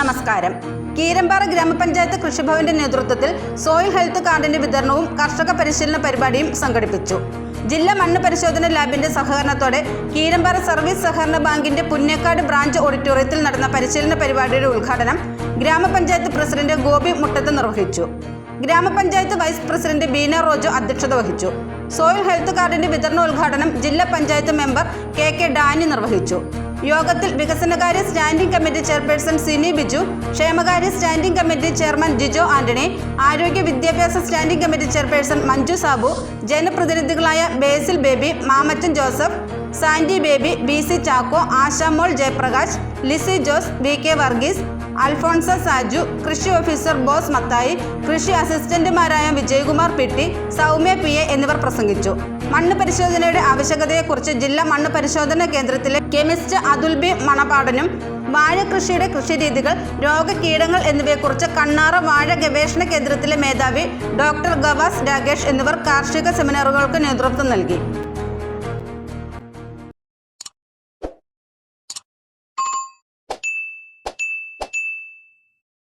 നമസ്കാരം. കീരമ്പാറ ഗ്രാമപഞ്ചായത്ത് കൃഷിഭവന്റെ നേതൃത്വത്തിൽ സോയിൽ ഹെൽത്ത് കാർഡിന്റെ വിതരണവും കർഷക പരിശീലന പരിപാടിയും സംഘടിപ്പിച്ചു. ജില്ലാ മണ്ണ് പരിശോധന ലാബിന്റെ സഹകരണത്തോടെ കീരമ്പാറ സർവീസ് സഹകരണ ബാങ്കിന്റെ പുന്നേക്കാട് ബ്രാഞ്ച് ഓഡിറ്റോറിയത്തിൽ നടന്ന പരിശീലന പരിപാടിയുടെ ഉദ്ഘാടനം ഗ്രാമപഞ്ചായത്ത് പ്രസിഡന്റ് ഗോപി മുട്ടത്ത് നിർവഹിച്ചു. ഗ്രാമപഞ്ചായത്ത് വൈസ് പ്രസിഡന്റ് ബീന റോജോ അധ്യക്ഷത വഹിച്ചു. സോയിൽ ഹെൽത്ത് കാർഡിന്റെ വിതരണോദ്ഘാടനം ജില്ലാ panchayat member K K Dani നിർവഹിച്ചു. യോഗത്തിൽ വികസനകാര്യ standing committee chairperson Sini Biju ക്ഷേമകാര്യ standing committee chairman Jijo Antony ആരോഗ്യ വിദ്യാഭ്യാസ standing committee chairperson Manju Sabu ജനപ്രതിനിധികളായ Basil Baby Mamachan Joseph Sandy Baby B C Chacko Ashamol Jayaprakash Lissy Jose V K Varghese Alphonsa Saju കൃഷി officer Bose Mathai കൃഷി അസിസ്റ്റന്റുമാരായ Vijayakumar P T Soumya P A എന്നിവർ പ്രസംഗിച്ചു. മണ്ണ് പരിശോധനയുടെ ആവശ്യകതയെക്കുറിച്ച് ജില്ലാ മണ്ണ് പരിശോധന കേന്ദ്രത്തിലെ കെമിസ്റ്റ് അതുൽബി മണപാടനും വാഴ കൃഷിയുടെ കൃഷിരീതികൾ രോഗകീടങ്ങൾ എന്നിവയെക്കുറിച്ച് കണ്ണാറ വാഴ ഗവേഷണ കേന്ദ്രത്തിലെ മേധാവി ഡോക്ടർ ഗവാസ് രാകേഷ് എന്നിവർ കാർഷിക സെമിനാറുകൾക്ക് നേതൃത്വം നൽകി.